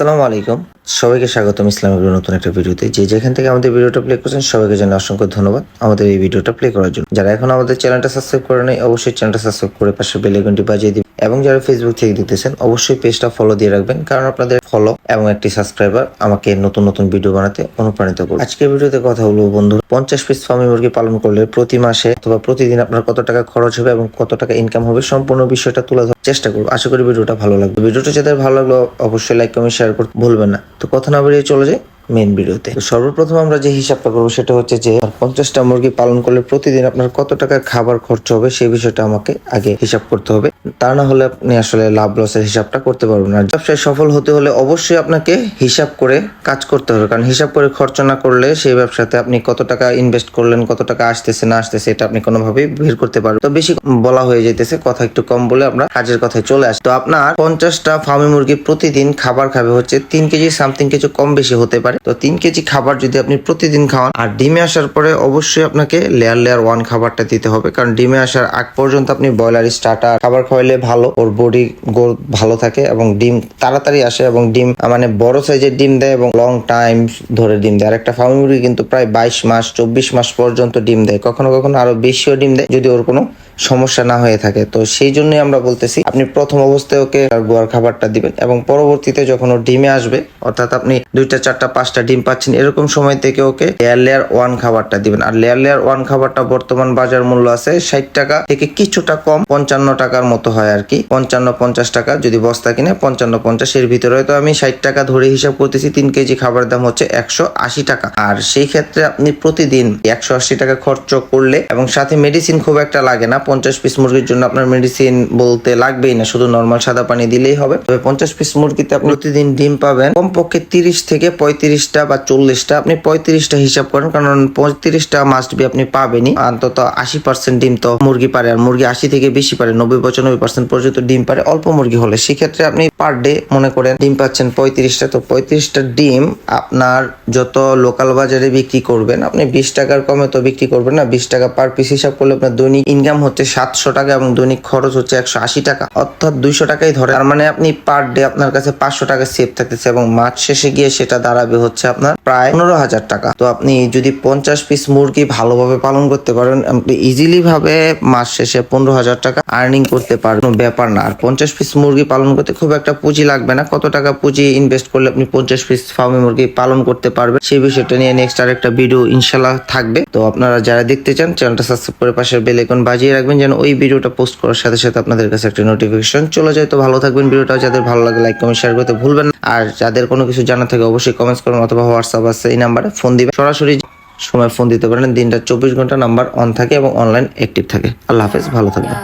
আসসালামু আলাইকুম। সবাইকে স্বাগতম ইসলামিক নতুন একটা ভিডিওতে। যে যেখান থেকে আমাদের ভিডিওটা প্লে করছেন, সবাইকে জানাই অসংখ্য ধন্যবাদ আমাদের এই ভিডিওটা প্লে করার জন্য। যারা এখন আমাদের চ্যানেলটা সাবস্ক্রাইব করে নেই, অবশ্যই চ্যানেলটা সাবস্ক্রাইব করে পাশে বেল আইকনটি বাজিয়ে দিন এবং যারা ফেসবুক থেকে দেখতেছেন, অবশ্যই পেজটা ফলো দিয়ে রাখবেন, কারণ আপনাদের ফলো এবং একটি সাবস্ক্রাইবার আমাকে নতুন নতুন ভিডিও বানাতে অনুপ্রাণিত করবে। আজকের ভিডিওতে কথা বলব বন্ধু, পঞ্চাশ পিস ফার্মি মুরগি পালন করলে প্রতি মাসে অথবা প্রতিদিন আপনার কত টাকা খরচ হবে এবং কত টাকা ইনকাম হবে, সম্পূর্ণ বিষয়টা তুলে ধরার চেষ্টা করব। আশা করি ভিডিওটা ভালো লাগবে। ভিডিওটা যাদের ভালো লাগল, অবশ্যই লাইক কমেন্ট শেয়ার করতে ভুলবেন না। তো কথা না বাড়িয়ে চলে যাই। মেন ভিডিওতে সর্বপ্রথম আমরা যে হিসাবটা করব সেটা হচ্ছে যে পঞ্চাশটা মুরগি পালন করলে প্রতিদিন আপনার কত টাকা খাবার খরচ হবে সেই বিষয়টা আমাকে আগে হিসাব করতে হবে। তা না হলে আপনি আসলে লাভ লসের হিসাবটা করতে পারবেন না। ব্যবসায় সফল হতে হলে অবশ্যই আপনাকে হিসাব করে কাজ করতে হবে, কারণ হিসাব করে খরচ না করলে সেই ব্যবসাতে আপনি কত টাকা ইনভেস্ট করলেন, কত টাকা আসতেছে, না আসতেছে, এটা আপনি কোনোভাবেই বের করতে পারবেন তো বেশি বলা হয়ে যাইতেছে, কথা একটু কম বলে আমরা কাজের কথায় চলে আসি। তো আপনার পঞ্চাশটা ফার্মি মুরগি প্রতিদিন খাবার খাবে হচ্ছে তিন কেজি সামথিং কিছু কম বেশি হতে পারে। তো তিন কেজি খাবার যদি আপনি প্রতিদিন খাওয়ান, আর ডিমে আসার পরে অবশ্যই আপনাকে লেয়ার লেয়ার ওয়ান খাবারটা দিতে হবে। কারণ ডিমে আসার আগ পর্যন্ত আপনি ব্রয়লার স্টার্টার খাবার খাওয়াইলে ভালো, ওর বডি গ্রোথ ভালো থাকে এবং ডিম তাড়াতাড়ি আসে এবং ডিম মানে বড় সাইজের ডিম দেয় এবং লং টাইম ধরে ডিম দেয়। আর একটা ফার্মি কিন্তু প্রায় বাইশ মাস, চব্বিশ মাস পর্যন্ত ডিম দেয়। কখনো কখনো আরও বেশিও ডিম দেয়, যদি ওর কোনো সমস্যা না হয়ে থাকে। তো সেই জন্যই আমরা বলতেছি, আপনি প্রথম অবস্থায় ওকে গোয়ার খাবারটা দিবেন এবং পরবর্তীতে যখন ও ডিমে আসবে, অর্থাৎ আপনি দুইটা, চারটা, পাঁচটা ডিম পাচ্ছেন, এরকম সময় থেকে ওকে লেয়ার লেয়ার ওয়ান খাবারটা দিবেন। আর লেয়ার লেয়ার ওয়ান খাবারটা বর্তমান বাজার মূল্য আছে ষাট টাকা থেকে কিছুটা কম, পঞ্চান্ন টাকার মতো হয় আর কি। পঞ্চান্ন, পঞ্চাশ টাকা যদি বস্তা কিনে পঞ্চান্ন, পঞ্চাশ এর ভিতরে হয়তো আমি ষাট টাকা ধরে হিসাব করতেছি, তিন কেজি খাবার দাম হচ্ছে একশো আশি টাকা। আর সেই ক্ষেত্রে আপনি প্রতিদিন একশো আশি টাকা খরচ করলে এবং সাথে মেডিসিন খুব একটা লাগে না পঞ্চাশ পিস মুরগির জন্য আপনার মেডিসিন বলতে লাগবেই না, শুধু নর্মাল সাদা পানি দিলেই হবে। তবে পঞ্চাশ পিস মুরগিতে আপনি প্রতিদিন ডিম পাবেন। কমপক্ষে তিরিশ থেকে পঁয়ত্রিশটা বা চল্লিশটা, আপনি পঁয়ত্রিশটা হিসাব করেন, কারণ পঁয়ত্রিশটা মাস্ট বি আপনি পাবেনই। অন্তত আশি পার্সেন্ট ডিম তো মুরগি পারে, আর মুরগি আশি থেকে বেশি পারে, নব্বই পঁচানব্বই পার্সেন্ট পর্যন্ত ডিম পারে অল্প মুরগি হলে। সেক্ষেত্রে আপনি পার ডে মনে করেন ডিম পাচ্ছেন পঁয়ত্রিশটা। তো পঁয়ত্রিশটা ডিম আপনার যত লোকাল বাজারে বিক্রি করবেন, আপনি বিশ টাকার কমে তো বিক্রি করবেন না। বিশ টাকা পার পিস হিসাব করলে আপনার দৈনিক ইনকাম হচ্ছে সাতশো টাকা এবং দৈনিক খরচ হচ্ছে একশো আশি টাকা। অর্থাৎ দুইশো টাকাই ধরে। তার মানে আপনি পার ডে আপনার কাছে পাঁচশো টাকা সেভ থাকতেছে এবং মাস শেষে গিয়ে সেটা দাঁড়াবে হচ্ছে আপনার প্রায় পনেরো হাজার টাকা। তো আপনি যদি পঞ্চাশ পিস মুরগি ভালোভাবে পালন করতে পারেন, আপনি ইজিলি ভাবে মাস শেষে পনেরো হাজার টাকা আর্নিং করতে পারেন। ব্যাপার না। আর পঞ্চাশ পিস মুরগি পালন করতে খুব একটা পুঁজি লাগবে না। কত টাকা পুঁজি ইনভেস্ট করলে আপনি পঞ্চাশ পিস ফার্মে মুরগি পালন করতে পারবেন? সেই বিষয়টা নিয়ে নেক্সট আর একটা ভিডিও ইনশাল্লাহ থাকবে। তো আপনারা যারা দেখতে চান চ্যানেলটা সাবস্ক্রাইব করে পাশের বেল আইকন বাজিয়ে রাখবেন। যেন ওই ভিডিওটা পোস্ট করার সাথে সাথে আপনাদের কাছে একটা নোটিফিকেশন চলে যায় তো ভালো থাকবেন ভিডিওটা যাদের ভালো লাগে লাইক কমেন্ট শেয়ার করতে ভুলবেন। আর যাদের কোনো কিছু জানা থাকে অবশ্যই কমেন্টস করুন অথবা হোয়াটসঅ্যাপ আছে এই নাম্বারে ফোন দিবেন সরাসরি সময় ফোন দিতে পারেন দিনটা চব্বিশ ঘণ্টা নাম্বার অন থাকে এবং অনলাইন অ্যাক্টিভ থাকে আল্লাহ হাফেজ ভালো থাকবেন